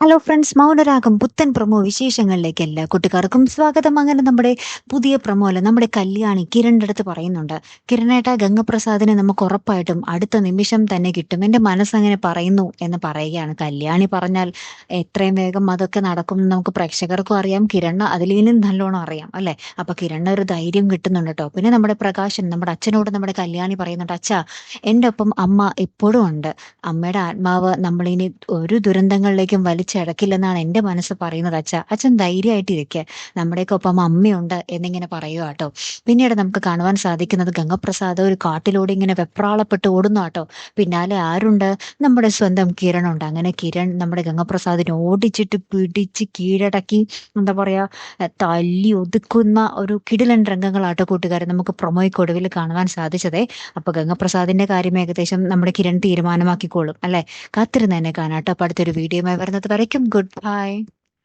Hello friends Mounaragam പുത്തൻ promo വിശേഷങ്ങളിലേക്ക് എല്ലാ കുട്ടിക്കാർക്കും സ്വാഗതം. അങ്ങനെ നമ്മുടെ പുതിയ പ്രമോ അല്ല നമ്മുടെ കല്യാണി കിരണിന്റെ അടുത്ത് പറയുന്നുണ്ട്. കിരണേട്ട ഗംഗപ്രസാദിനെ നമുക്ക് ഉറപ്പായിട്ടും അടുത്ത നിമിഷം തന്നെ കിട്ടും. എന്റെ മനസ്സങ്ങനെ പറയുന്നു എന്ന് പറയുകയാണ്. കല്യാണി പറഞ്ഞാൽ എത്രയും വേഗം അതൊക്കെ നടക്കും നമുക്ക് പ്രേക്ഷകർക്കും അറിയാം. കിരണ് അതിലേലും നല്ലോണം അറിയാം അല്ലേ? അപ്പൊ കിരണ് ഒരു ധൈര്യം കിട്ടുന്നുണ്ട് കേട്ടോ പിന്നെ നമ്മുടെ പ്രകാശൻ നമ്മുടെ അച്ഛനോട് നമ്മുടെ കല്യാണി പറയുന്നുണ്ട് അച്ഛാ എന്റെ ഒപ്പം അമ്മ ഇപ്പോഴും ഉണ്ട്. അമ്മയുടെ ആത്മാവ് നമ്മളിനി ഒരു ദുരന്തങ്ങളിലേക്കും വലിച്ചടക്കില്ലെന്നാണ് എന്റെ മനസ്സ് പറയുന്നത് അച്ഛ. അച്ഛൻ ധൈര്യമായിട്ട് ഇരിക്കുക നമ്മുടെയൊക്കെ ഒപ്പം അമ്മയുണ്ട് എന്നിങ്ങനെ പറയുക കേട്ടോ പിന്നീട് നമുക്ക് കാണുവാൻ സാധിക്കുന്നത് ഗംഗപ്രസാദ് ഒരു കാട്ടിലൂടെ ഇങ്ങനെ വെപ്രാളപ്പെട്ട് ഓടുന്നു കേട്ടോ പിന്നാലെ ആരുണ്ട്? നമ്മുടെ സ്വന്തം കിരൺ ഉണ്ട് അങ്ങനെ കിരൺ നമ്മുടെ ഗംഗപ്രസാദിനെ ഓടിച്ചിട്ട് പിടിച്ച് കീഴടക്കി എന്താ പറയാ തല്ലി ഒതുക്കുന്ന ഒരു കിടിലൻ രംഗങ്ങളാട്ടോ കൂട്ടുകാരെ നമുക്ക് പ്രൊമോയ്ക്കൊടുവിൽ കാണുവാൻ സാധിച്ചതേ. അപ്പൊ ഗംഗപ്രസാദിന്റെ കാര്യം ഏകദേശം നമ്മുടെ കിരൺ തീരുമാനമാക്കിക്കോളും അല്ലെ? കാത്തിരുന്ന് തന്നെ കാണാട്ടോ അപ്പൊ അടുത്തൊരു വീഡിയോയുമായി വരുന്നത് Assalamualaikum. Goodbye.